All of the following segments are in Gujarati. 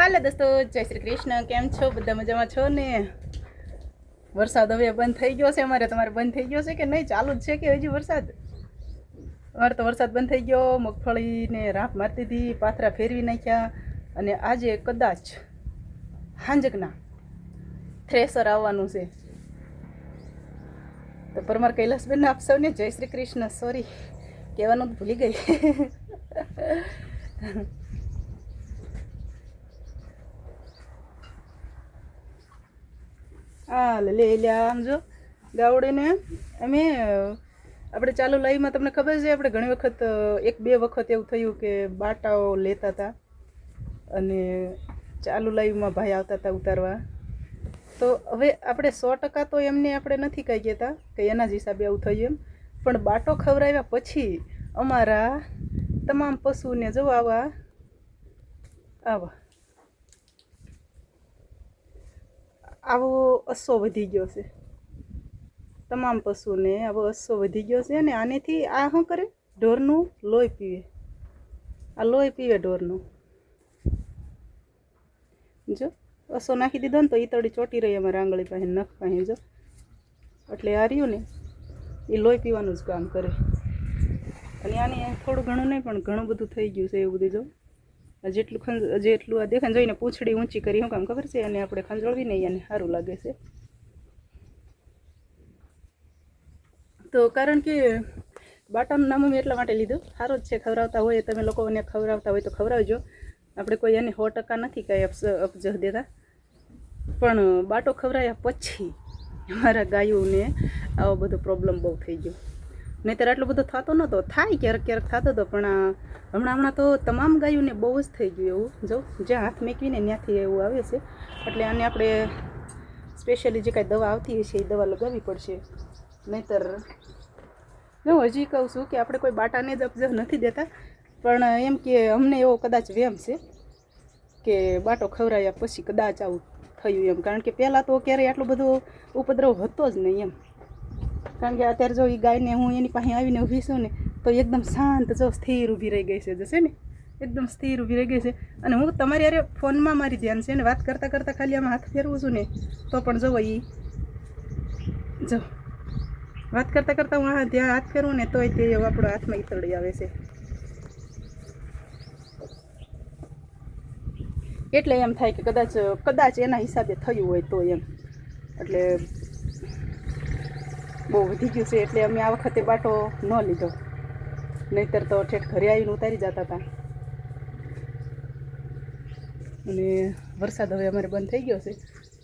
હાલો દોસ્તો, જય શ્રી કૃષ્ણ. કેમ છો? બધા મજામાં છો ને? વરસાદ હવે બંધ થઈ ગયો છે અમારે. તમારે બંધ થઈ ગયો છે કે નહીં? ચાલુ જ છે કે હજી વરસાદ? અમારે તો વરસાદ બંધ થઈ ગયો. મગફળીને રાફ મારતી હતી પાથરા ફેરવી નાખ્યા અને આજે કદાચ હાંજકના થ્રેસર આવવાનું છે. તો પરમાર કૈલાસબેન આપ સૌને જય શ્રી કૃષ્ણ. સોરી કહેવાનું ભૂલી ગઈ. હા લે લે, આમ જો. ગાવડીને અમે આપણે ચાલુ લાઈવમાં તમને ખબર છે, આપણે ઘણી વખત એક, બે વખત એવું થયું કે બાટાઓ લેતા હતા અને ચાલુ લાઈવમાં ભાઈ આવતા હતા ઉતારવા. તો હવે આપણે સો ટકા તો એમને આપણે નથી કહી કહેતા કે એના જ હિસાબે આવું થયું એમ. પણ બાટો ખવડાવ્યા પછી અમારા તમામ પશુને જો આવા આવા આવો અસ્સો વધી ગયો છે. તમામ પશુને આવો અસ્સો વધી ગયો છે અને આનેથી આ શું કરે? ઢોરનું લોહી પીવે. આ લોહી પીવે ઢોરનું. જો અસો નાખી દીધો ને તો ઈતળી ચોટી રહી અમારા આંગળી પાસે, નખ પાસે, જો. એટલે આ રહ્યું ને એ લોહી પીવાનું જ કામ કરે. અને આને થોડું ઘણું નહીં પણ ઘણું બધું થઈ ગયું છે એવું બધું, જો. જેટલું ખંજ, જેટલું આ દેખાય જોઈને પૂંછડી ઊંચી કરી શું કામ ખબર છે? અને આપણે ખંજોળવી નહીં અને સારું લાગે છે. તો કારણ કે બાટાનું નામ અમે એટલા માટે લીધું. સારો જ છે, ખવડાવતા હોય, તમે લોકોને ખવડાવતા હોય તો ખવડાવજો. આપણે કોઈ એને સો ટકા નથી કાંઈ અપજહ દેતા. પણ બાટો ખવડાવ્યા પછી અમારા ગાયોને આવો બધો પ્રોબ્લેમ બહુ થઈ ગયો. નહીંતર આટલો બધો થતો નહોતો થાય ક્યારેક ક્યારેક થતો હતો પણ હમણાં હમણાં તો તમામ ગાયોને બહુ જ થઈ ગયું એવું. જો જ્યાં હાથ મેકવીને ત્યાંથી એવું આવે છે. એટલે આને આપણે સ્પેશિયલી જે કાંઈ દવા આવતી છે, એ દવા લગાવવી પડશે. નહીંતર હું હજી કહું છું કે આપણે કોઈ બાટાને જ અપજહ નથી દેતા. પણ, એમ કે અમને એવો કદાચ વેમ છે કે બાટો ખવરાયા પછી કદાચ આવું થયું એમ. કારણ કે પહેલાં તો ક્યારેય આટલો બધો ઉપદ્રવ હતો જ નહીં એમ. કારણ કે અત્યારે જો એ ગાયને હું એની પાસે આવીને ઊભી છું ને, તો એકદમ શાંત જો સ્થિર ઊભી રહી ગઈ છે, જશે ને? એકદમ સ્થિર ઊભી રહી ગઈ છે. અને હું તમારી અરે ફોનમાં મારી ધ્યાન છે ને, વાત કરતાં કરતાં ખાલી આમાં હાથ ફેરવું છું ને, તો પણ જો એ જો. વાત કરતાં કરતાં હું ધ્યાન હાથ ફેરવું ને, તોય તે આપણો હાથમાં ઈતળી આવે છે. એટલે એમ થાય કે કદાચ કદાચ એના હિસાબે થયું હોય તો એમ. એટલે બહુ વધી ગયું છે એટલે અમે આ વખતે બાટો ન લીધો. નહીંતર તો ઠેઠ ઘરે આવીને ઉતારી જતા હતા. અને વરસાદ હવે અમારે બંધ થઈ ગયો છે.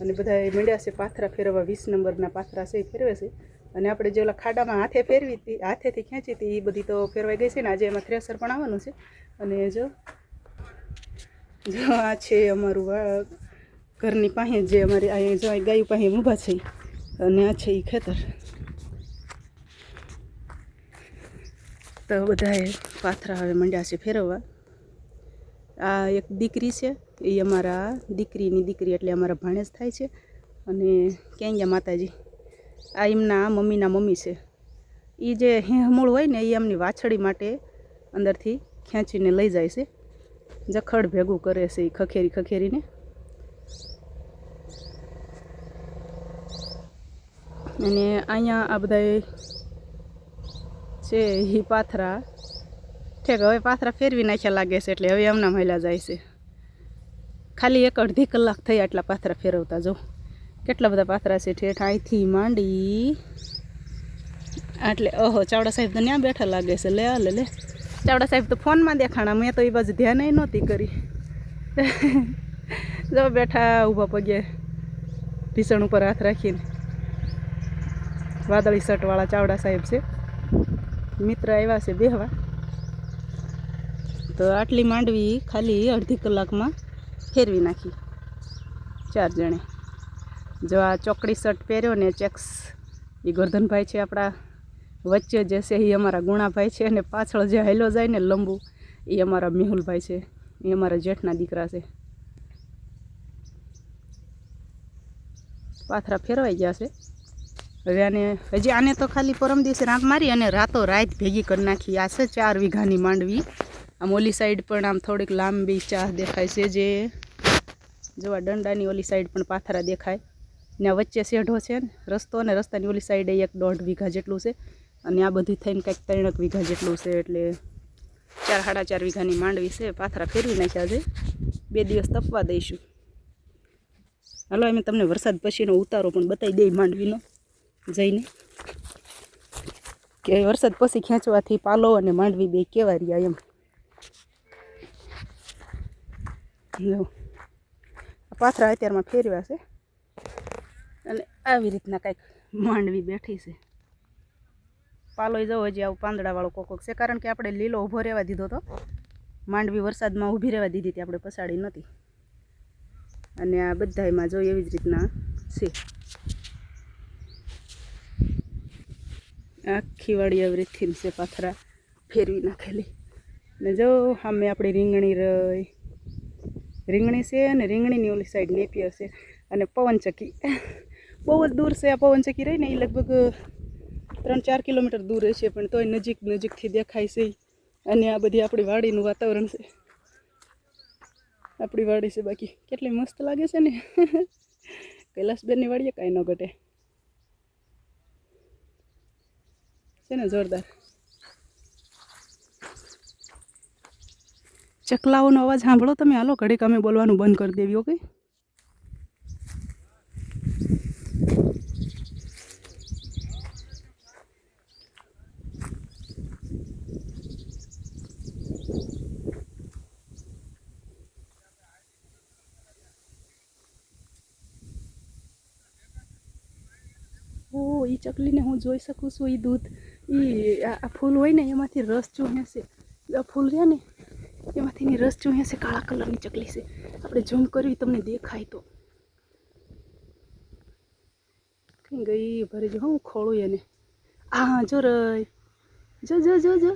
અને બધા મીંડ્યા છે પાથરા ફેરવવા, વીસ નંબરના પાથરા છે એ ફેરવે છે. અને આપણે જે ઓલા ખાડામાં હાથે ફેરવી હતી, હાથેથી ખેંચી હતી એ બધી તો ફેરવાઈ ગઈ છે ને, આજે એમાં થ્રેસર પણ આવવાનું છે. અને જો આ છે અમારું ઘરની પાસે જે અમારી અહીંયા જો ગાયું પાસે ઊભા છે. અને આ છે એ ખેતર. તો બધાએ પાથરા હવે મંડ્યા છે ફેરવવા. આ એક દીકરી છે, એ અમારા દીકરીની દીકરી એટલે અમારા ભાણેજ થાય છે અને ક્યાં માતાજી. આ એમના મમ્મીના મમ્મી છે. એ જે હેહમૂળ હોય ને એ એમની વાછડી માટે અંદરથી ખેંચીને લઈ જાય છે. જખડ ભેગું કરે છે એ ખખેરી ખખેરીને. અને અહીંયા આ બધા છે એ પાથરા. ઠેક, હવે પાથરા ફેરવી નાખ્યા લાગે છે એટલે હવે એમના મહિલા જાય છે. ખાલી એક અડધી કલાક થઈ આટલા પાથરા ફેરવતા, જો. કેટલા બધા પાથરા છે ઠેઠ? અહીંથી માંડી. એટલે ઓહો, ચાવડા સાહેબ તો ત્યાં બેઠા લાગે છે. લે લે લે. ચાવડા સાહેબ તો ફોનમાં દેખાણા, મેં તો એ બાજુ ધ્યાન નહોતી કરી. જો બેઠા ઊભા પગે, ભીષણ ઉપર હાથ રાખીને. વાદળી શર્ટવાળા ચાવડા સાહેબ છે. મિત્ર આવ્યા છે બેહવા. તો આટલી માંડવી ખાલી અડધી કલાકમાં ફેરવી નાખી. ચાર જણે. જો આ ચોકડી શર્ટ પહેર્યો ને ચેક્સ એ ગોરધનભાઈ છે આપણા વચ્ચે જે છે એ અમારા ગુણાભાઈ છે અને પાછળ જે હેલો જાય ને લંબુ એ અમારા મેહુલભાઈ છે. એ અમારા જેઠના દીકરા છે. પાથરા ફેરવાઈ ગયા છે. હવે આને, હજી આને તો ખાલી પરમ દિવસે રાત મારી અને રાતો રાત ભેગી કરી નાખી. આ છે ચાર વીઘાની માંડવી. આમ ઓલી સાઈડ પણ આમ થોડીક લાંબી ચાહ દેખાય છે જે જોવા દંડાની ઓલી સાઈડ પણ પાથરા દેખાય. ને વચ્ચે શેઢો છે ને, રસ્તો અને રસ્તાની ઓલી સાઈડે એક દોઢ વીઘા જેટલું છે. અને આ બધી થઈને કંઈક ત્રણેક વીઘા જેટલું છે, એટલે ચાર, સાડા ચાર વીઘાની માંડવી છે. પાથરા ફેરવી નાખ્યા છે. બે દિવસ તપવા દઈશું. હાલો અમે તમને વરસાદ પછીનો ઉતારો પણ બતાવી દઈ માંડવીનો. જઈને. કે વરસાદ પછી ખેંચવાથી પાલો અને માંડવી બે કેવા રહ્યા એમ. જો પાથરા અત્યારમાં ફેરવ્યા છે. અને આવી રીતના કાંઈક માંડવી બેઠી છે. પાલો જવો હજી આવું પાંદડાવાળો કોકોક છે. કારણ કે આપણે લીલો ઊભો રહેવા દીધો હતો માંડવી વરસાદમાં ઊભી રહેવા દીધી હતી, આપણે પસાડી નહોતી. અને આ બધાયમાં જો એવી જ રીતના છે. આખી વાળી આવી રીતથી છે પાથરા ફેરવી નાખેલી. ને જો સામે આપણી રીંગણી રહી રીંગણી છે અને રીંગણીની ઓલી સાઈડ નેપિયર છે અને પવનચક્કી. બહુ જ દૂર છે આ પવનચક્કી રહી ને એ લગભગ ત્રણ ચાર કિલોમીટર દૂર છે પણ તોય નજીક નજીકથી દેખાય છે અને આ બધી આપણી વાડીનું વાતાવરણ છે. આપણી વાડી છે બાકી. કેટલી મસ્ત લાગે છે ને. કૈલાસબેનની વાડીએ કાંઈ ન ઘટે. છે ને જોરદાર. ચકલાઓનો અવાજ સાંભળો તમે. હાલો, ઘડીક અમે બોલવાનું બંધ કરી દેવી, ઓકે? ઓ એ ચકલીને હું જોઈ શકું છું એ દૂધ. એ આ ફૂલ હોય ને એમાંથી રસ ચૂહે છે ફૂલ રહ્યા ને એમાંથી એની રસ ચૂહે છે કાળા કલરની ચકલી છે આપણે ઝૂમ કરવી તમને દેખાય તો કઈ ગઈ ભરી જો હું ખોળું એને હા જો રય જો જો જો જો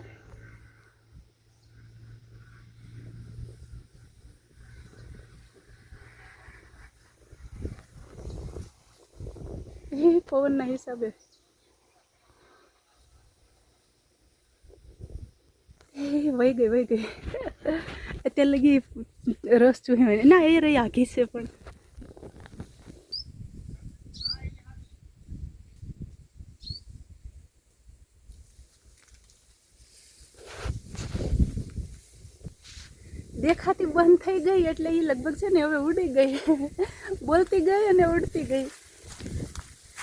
પવનના હિસાબે એ વહી ગઈ વહી ગઈ. અત્યારે લગી રસ ચૂહે ના, એ રહી આઘી છે પણ. દેખાતી બંધ થઈ ગઈ એટલે એ લગભગ છે ને હવે ઉડી ગઈ. બોલતી ગઈ અને ઉડતી ગઈ.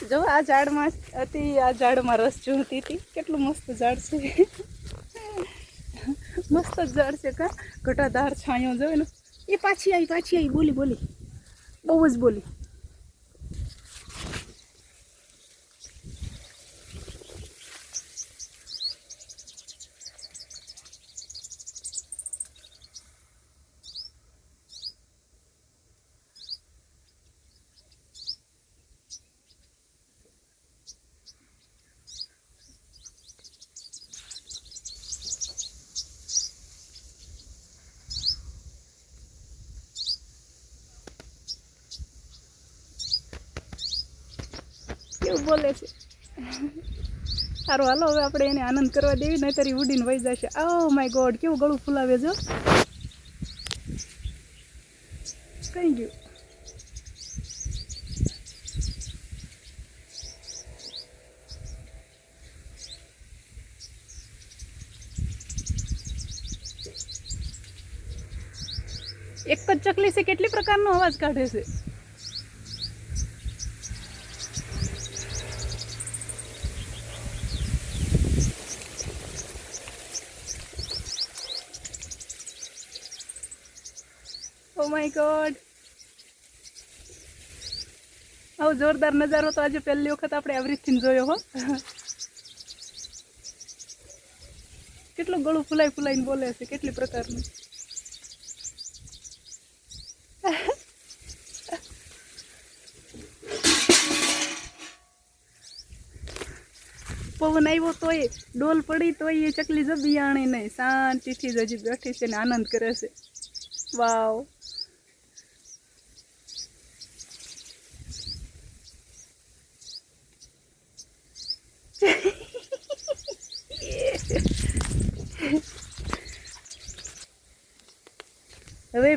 જો, આ ઝાડમાં હતી આ ઝાડમાં રસ ચૂહતી હતી. કેટલું મસ્ત ઝાડ છે. મસ્ત ઝાડ છે કા? ઘટાદાર છાંયો જોવે ને. એ પાછી આવી પાછી આવી બોલી બોલી. બહુ જ બોલી. કેવું બોલે છે. સારું હાલો, હવે આપણે એને આનંદ કરવા દેવી નહીં તારી ઉડીને વહી જશે. ઓ માય ગોડ કેવું ગળું ફૂલાવે જો કઈ ગયું? એક જ ચકલી છે, કેટલી પ્રકારનો અવાજ કાઢે છે? માય ગોડ આવો જોરદાર નજારો તો આજે પહેલી વખત આપણે એવરીથિંગ જોયો હો. કેટલું ગળું ફૂલાઈ ફૂલાઈને બોલે છે, કેટલી પ્રકારનું. પવન આવ્યો તોય, ડોલ પડી તોય એ ચકલી જબી આણે નહીં શાંતિથી જ હજી બેઠી છે ને આનંદ કરે છે. વાવ.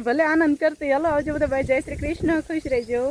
ભલે આનંદ કરતી. હલો આવજો બધા ભાઈ. જય શ્રી કૃષ્ણ. ખુશ રહેજો.